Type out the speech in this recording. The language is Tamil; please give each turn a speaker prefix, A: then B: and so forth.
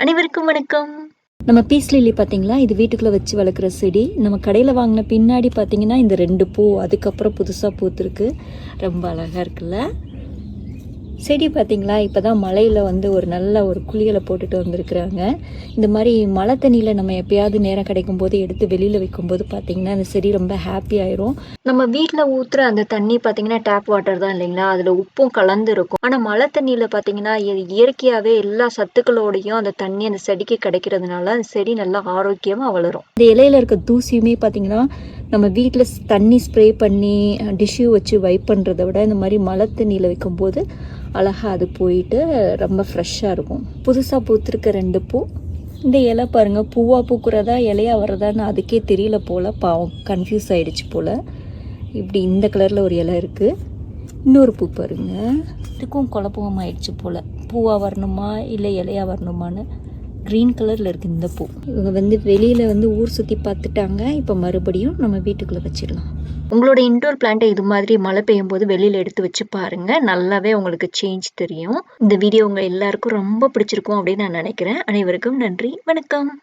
A: அனைவருக்கும் வணக்கம்.
B: நம்ம பீஸ் லில்லி பார்த்தீங்களா இது வீட்டுக்குள்ளே வச்சு வளர்க்குற செடி. நம்ம கடையில் வாங்கின பின்னாடி பார்த்தீங்கன்னா இந்த ரெண்டு பூ அதுக்கப்புறம் புதுசாக பூத்துருக்கு. ரொம்ப அழகாக இருக்குல்ல? செடி பார்த்தீங்களா இப்போ தான் மலையில் வந்து ஒரு நல்ல ஒரு குளியலை போட்டுட்டு வந்திருக்கிறாங்க. இந்த மாதிரி மழை தண்ணியில் நம்ம எப்பயாவது நேரம் கிடைக்கும் போது எடுத்து வெளியில் வைக்கும்போது பார்த்தீங்கன்னா அந்த செடி ரொம்ப ஹாப்பி ஆயிரும். நம்ம வீட்டில் ஊற்றுற அந்த தண்ணி பார்த்தீங்கன்னா டேப் வாட்டர் தான் இல்லைங்களா? அதில் உப்பும் கலந்து இருக்கும் ஆனால் மழை தண்ணியில் பார்த்தீங்கன்னா இயற்கையாகவே எல்லா சத்துக்களோடையும் அந்த தண்ணி அந்த செடிக்கு கிடைக்கிறதுனால அந்த செடி நல்லா ஆரோக்கியமாக வளரும். இந்த இலையில இருக்க தூசியுமே பார்த்தீங்கன்னா நம்ம வீட்டில் தண்ணி ஸ்ப்ரே பண்ணி டிஷ்யூ வச்சு வைப் பண்ணுறத விட இந்த மாதிரி மழை தண்ணியில் வைக்கும்போது அழகாக அது போயிட்டு ரொம்ப ஃப்ரெஷ்ஷாக இருக்கும். புதுசாக பூத்திருக்க ரெண்டு பூ. இந்த இலை பாருங்க பூவாக பூக்குறதா இலையா வர்றதான்னு அதுக்கே தெரியல போல் பாவம் கன்ஃபியூஸ் ஆகிடுச்சு போல். இப்படி இந்த கலரில் ஒரு இலை இருக்குது இன்னொரு பூ பாருங்க. இதுக்கும் குழப்பம் ஆயிடுச்சு போல். பூவாக வரணுமா இல்லை இலையா வரணுமான்னு. க்ரீன் கலரில் இருக்குது இந்த பூ. இவங்க வந்து வெளியில் வந்து ஊர் சுற்றி பார்த்துட்டாங்க. இப்போ மறுபடியும் நம்ம வீட்டுக்குள்ளே வச்சிடலாம். உங்களோட இன்டோர் பிளான்ட்டை இது மாதிரி மழை பெய்யும் போது வெளியில் எடுத்து வச்சு பாருங்க. நல்லாவே உங்களுக்கு சேஞ்ச் தெரியும். இந்த வீடியோ உங்கள் எல்லாருக்கும் ரொம்ப பிடிச்சிருக்கும் அப்படின்னு நான் நினைக்கிறேன். அனைவருக்கும் நன்றி. வணக்கம்.